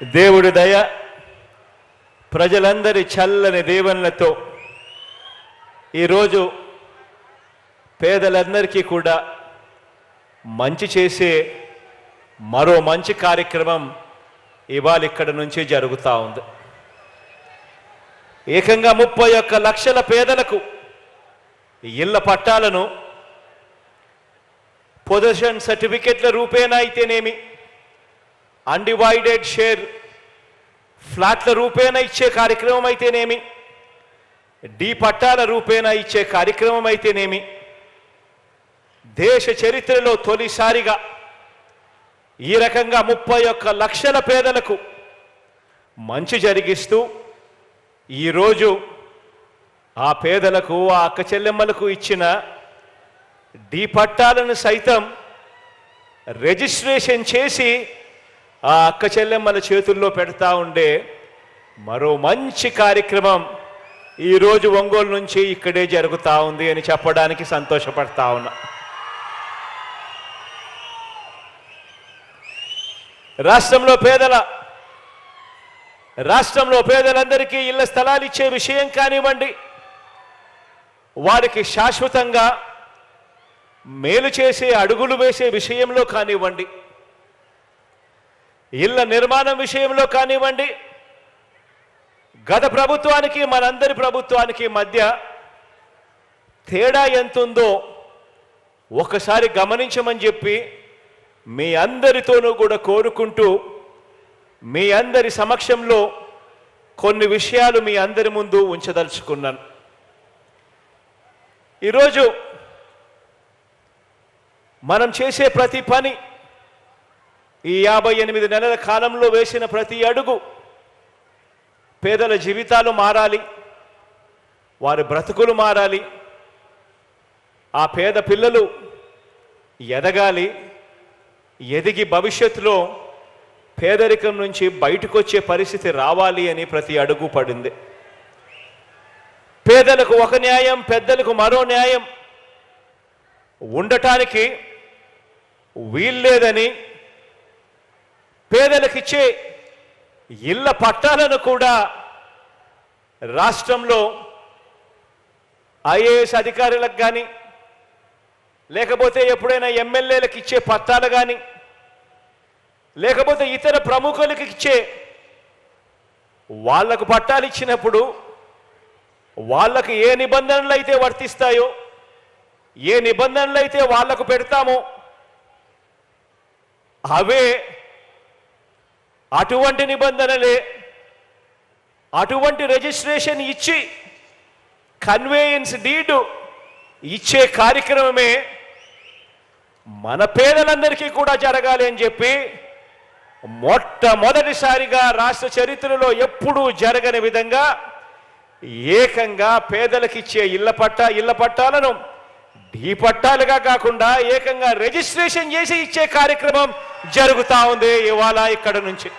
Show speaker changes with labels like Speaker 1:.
Speaker 1: దేవుడి దయ ప్రజలందరి చల్లని దీవెనలతో ఈరోజు పేదలందరికీ కూడా మంచి చేసే మరో మంచి కార్యక్రమం ఇవాళ ఇక్కడ నుంచి జరుగుతూ ఉంది. ఏకంగా ముప్పై ఒక్క లక్షల పేదలకు ఇళ్ళ పట్టాలను పొజిషన్ సర్టిఫికెట్ల రూపేనా అయితేనేమి? అన్డివైడెడ్ షేర్ ఫ్లాట్ల రూపేణ ఇచ్చే కార్యక్రమం అయితేనేమి డి పట్టాల రూపేణ ఇచ్చే కార్యక్రమం అయితేనేమి దేశ చరిత్రలో తొలిసారిగా ఈ రకంగా ముప్పై ఒక్క లక్షల పేదలకు మంచి జరిగిస్తూ ఈరోజు ఆ పేదలకు ఆ అక్క చెల్లెమ్మలకు ఇచ్చిన డీ పట్టాలను సైతం రిజిస్ట్రేషన్ చేసి ఆ అక్క చెల్లెమ్మల చేతుల్లో పెడతా ఉండే మరో మంచి కార్యక్రమం ఈరోజు ఒంగోలు నుంచి ఇక్కడే జరుగుతూ ఉంది అని చెప్పడానికి సంతోషపడతా ఉన్నా. రాష్ట్రంలో పేదల రాష్ట్రంలో పేదలందరికీ ఇళ్ళ స్థలాలు ఇచ్చే విషయం కానివ్వండి వారికి శాశ్వతంగా మేలు చేసే అడుగులు వేసే విషయంలో కానివ్వండి ఇళ్ళ నిర్మాణం విషయంలో కానివ్వండి గత ప్రభుత్వానికి మనందరి ప్రభుత్వానికి మధ్య తేడా ఎంతుందో ఒకసారి గమనించమని చెప్పి మీ అందరితోనూ కూడా కోరుకుంటూ మీ అందరి సమక్షంలో కొన్ని విషయాలు మీ అందరి ముందు ఉంచదలుచుకున్నాను. ఈరోజు మనం చేసే ప్రతి పని ఈ యాభై ఎనిమిది నెలల కాలంలో వేసిన ప్రతి అడుగు పేదల జీవితాలు మారాలి వారి బ్రతుకులు మారాలి ఆ పేద పిల్లలు ఎదగాలి ఎదిగి భవిష్యత్తులో పేదరికం నుంచి బయటకు వచ్చే పరిస్థితి రావాలి అని ప్రతి అడుగు పడింది. పేదలకు ఒక న్యాయం పెద్దలకు మరో న్యాయం ఉండటానికి వీల్లేదని పేదలకిచ్చే ఇళ్ళ పట్టాలను కూడా రాష్ట్రంలో ఐఏఎస్ అధికారులకు కానీ లేకపోతే ఎప్పుడైనా ఎమ్మెల్యేలకు ఇచ్చే పట్టాలు కానీ లేకపోతే ఇతర ప్రముఖులకు ఇచ్చే వాళ్ళకు పట్టాలు ఇచ్చినప్పుడు వాళ్ళకు ఏ నిబంధనలు అయితే వర్తిస్తాయో ఏ నిబంధనలు అయితే వాళ్ళకు పెడతామో అవే అటువంటి నిబంధనలే అటువంటి రిజిస్ట్రేషన్ ఇచ్చి కన్వేయన్స్ డీడు ఇచ్చే కార్యక్రమమే మన పేదలందరికీ కూడా జరగాలి అని చెప్పి మొట్టమొదటిసారిగా రాష్ట్ర చరిత్రలో ఎప్పుడూ జరగని విధంగా ఏకంగా పేదలకిచ్చే ఇళ్ళ పట్టా ఇళ్ళ పట్టాలను ఢీ పట్టాలుగా కాకుండా ఏకంగా రిజిస్ట్రేషన్ చేసి ఇచ్చే కార్యక్రమం జరుగుతా ఉంది ఇవాళ ఇక్కడ నుంచి.